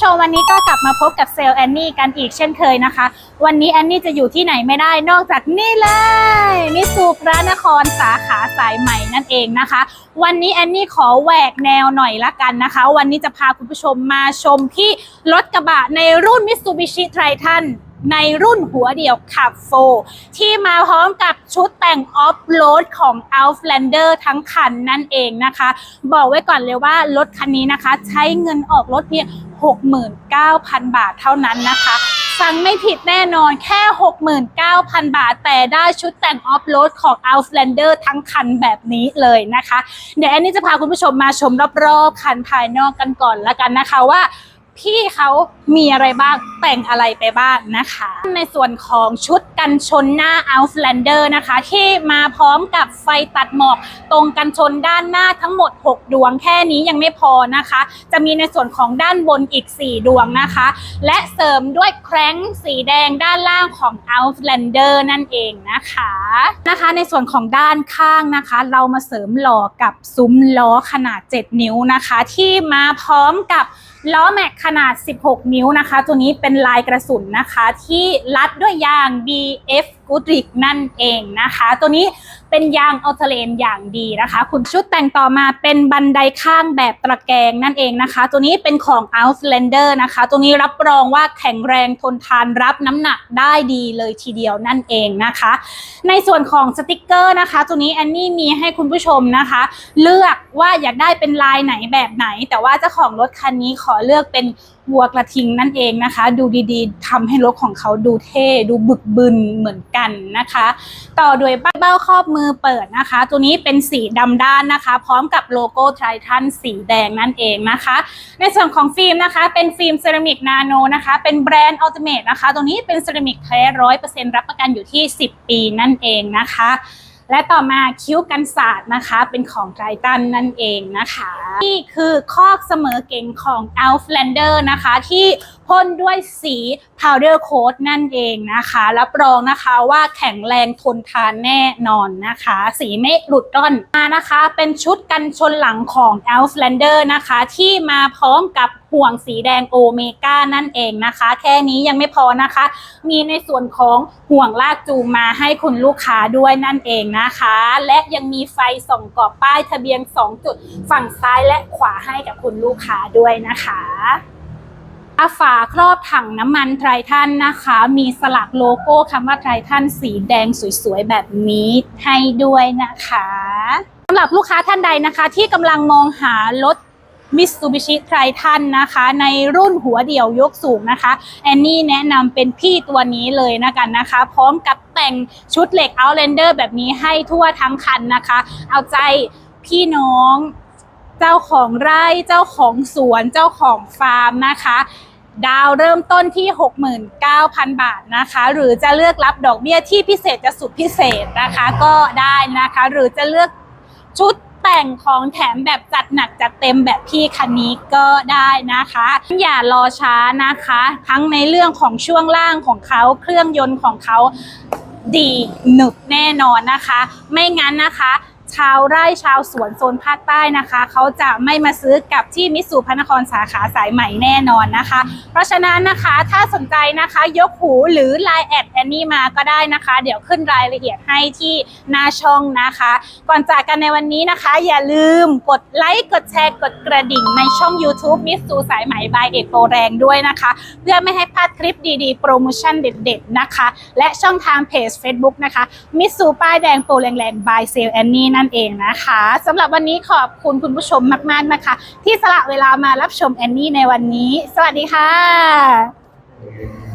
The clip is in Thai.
คุณผู้ชมวันนี้ก็กลับมาพบกับเซลล์แอนนี่กันอีกเช่นเคยนะคะ วันนี้แอนนี่จะอยู่ที่ไหนไม่ได้นอกจากนี่เลยมิสูพระนครสาขาสายใหม่นั่นเองนะคะ วันนี้แอนนี่ขอแหวกแนวหน่อยละกันนะคะ วันนี้จะพาคุณผู้ชมมาชมที่รถกระบะในรุ่น Mitsubishi Triton ในรุ่นหัวเดียวขับโฟที่มาพร้อมกับชุดแต่งออฟโรดของ Outlander ทั้งคันนั่นเองนะคะ บอกไว้ก่อนเลยว่ารถคันนี้นะคะ ใช้เงินออกรถเพียง 69,000 บาทเท่านั้นนะคะสั่งไม่ผิดแน่นอนแค่ 69,000 บาท แต่ได้ชุดแต่งออฟโรดของ Outlander ทั้งคันแบบนี้เลยนะคะ เดี๋ยวแอนนี่จะพาคุณผู้ชมมาชมรอบๆ คันภายนอกกันก่อนละกันนะคะว่า พี่เขามีอะไรบ้างแต่งอะไรไปบ้างนะคะ ในส่วนของชุดกันชนหน้า Outlander นะคะ ที่มาพร้อมกับไฟตัดหมอก ตรงกันชนด้านหน้าทั้งหมด 6 ดวงแค่นี้ยังไม่พอนะคะ จะมีในส่วนของด้านบนอีก 4 ดวงนะคะ และเสริมด้วยแคร้งสีแดงด้านล่างของ Outlander นั่นเองนะคะนะคะ ในส่วนของด้านข้างนะคะ เรามาเสริมหล่อกับซุ้มล้อขนาด 7 นิ้วนะคะ ที่มาพร้อมกับล้อแม็กขนาด 16 นิ้วนะคะ ตัวนี้เป็นลายกระสุนนะคะ ที่รัดด้วยยาง BF Goodrich นั่นเองนะคะ ตัวนี้เป็นยางอัลเทเลนอย่างดีนะคะ คุณชุดแต่งต่อมาเป็นบันไดข้างแบบตะแกรงนั่นเองนะคะ ตัวนี้เป็นของ Outlander นะคะ ตัวนี้รับรองว่าแข็งแรงทนทานรับน้ำหนักได้ดีเลยทีเดียวนั่นเองนะคะ ในส่วนของสติกเกอร์นะคะ ตัวนี้แอนนี่มีให้คุณผู้ชมนะคะ เลือกว่าอยากได้เป็นลายไหนแบบไหน แต่ว่าเจ้าของรถคันนี้ขอเลือกเป็นวัวกระทิงนั่นเองนะคะ ดูดีๆทำให้รถของเขาดูเท่ ดูบึกบึนเหมือนกันนะคะ ต่อโดยเบ้าครอบมือเปิดนะคะ ตัวนี้เป็นสีดำด้านนะคะ พร้อมกับโลโก้ไททันสีแดงนั่นเองนะคะ ในส่วนของฟิล์มนะคะ เป็นฟิล์มเซรามิกนาโนนะคะ เป็นแบรนด์อัลติเมทนะคะ ตัวนี้เป็นเซรามิกแท้ร้อยเปอร์เซ็นต์รับประกันอยู่ที่ 10 ปีนั่นเองนะคะ และต่อมาคิ้วกันศาสตร์นะคะ เป็นของไททันนั่นเองนะคะ นี่คือคอกเสมอเก่งของ Outlander นะคะ ที่พ่นด้วยสี powder coat นั่นเองนะคะ รับรองนะคะว่าแข็งแรงทนทานแน่นอนนะคะ สีไม่หลุดร่อนมานะคะ เป็นชุดกันชนหลังของ Outlander นะคะ ที่มาพร้อมกับห่วงสีแดงโอเมก้านั่นเองนะคะ แค่นี้ยังไม่พอนะคะ มีในส่วนของห่วงลากจูงมาให้คุณลูกค้าด้วยนั่นเองนะคะ และยังมีไฟส่องกรอบป้ายทะเบียน 2 จุดฝั่งซ้ายและขวาให้กับคุณลูกค้าด้วยนะคะฝาครอบถังน้ำมันไทรทันนะคะ มีสลักโลโก้คำว่าไทรทันสีแดงสวยๆ แบบนี้ให้ด้วยนะคะสำหรับลูกค้าท่านใดนะคะ ที่กำลังมองหารถ Mitsubishi Triton นะคะ ในรุ่นหัวเดี่ยวยกสูงนะคะ แอนนี่แนะนำเป็นพี่ตัวนี้เลยนะกันนะคะ พร้อมกับแต่งชุดเหล็ก Outlander แบบนี้ให้ทั่วทั้งคันนะคะ เอาใจพี่น้อง เจ้าของไร่เจ้าของสวนเจ้าของฟาร์มนะคะ ดาวเริ่มต้นที่ 69,000 บาทนะคะ หรือจะเลือกรับดอกเบี้ยที่พิเศษจะสุดพิเศษนะคะก็ได้นะคะ หรือจะเลือกชุดแต่งของแถมแบบจัดหนักจัดเต็มแบบพี่คันนี้ก็ได้นะคะ อย่ารอช้านะคะ ทั้งในเรื่องของช่วงล่างของเขาเครื่องยนต์ของเขาดีหนึบแน่นอนนะคะ ไม่งั้นนะคะ ชาวไร่ชาวสวนโซนภาคใต้นะคะ เขาจะไม่มาซื้อกับที่มิตซูพระนครสาขาสายใหม่แน่นอนนะคะ เพราะฉะนั้นนะคะถ้าสนใจนะคะยกหูหรือ Line แอดแอนนี่มาก็ได้นะคะ เดี๋ยวขึ้นรายละเอียดให้ที่หน้าช่องนะคะ ก่อนจากกันในวันนี้นะคะ อย่าลืมกดไลค์กดแชร์กดกระดิ่งในช่อง YouTube มิตซูสายไหม่บายเอกโปรแรงด้วยนะคะ เพื่อไม่ให้พลาดคลิปดีๆ โปรโมชั่นเด็ด ๆนะคะ และช่องทางเพจ Facebook นะคะมิตซูป้ายแดงโปรแรงๆบายเซลแอนนี่นั่นเองนะคะสำหรับวันนี้ขอบคุณคุณผู้ชมมากๆนะคะ ที่สละเวลามารับชมแอนนี่ในวันนี้ สวัสดีค่ะ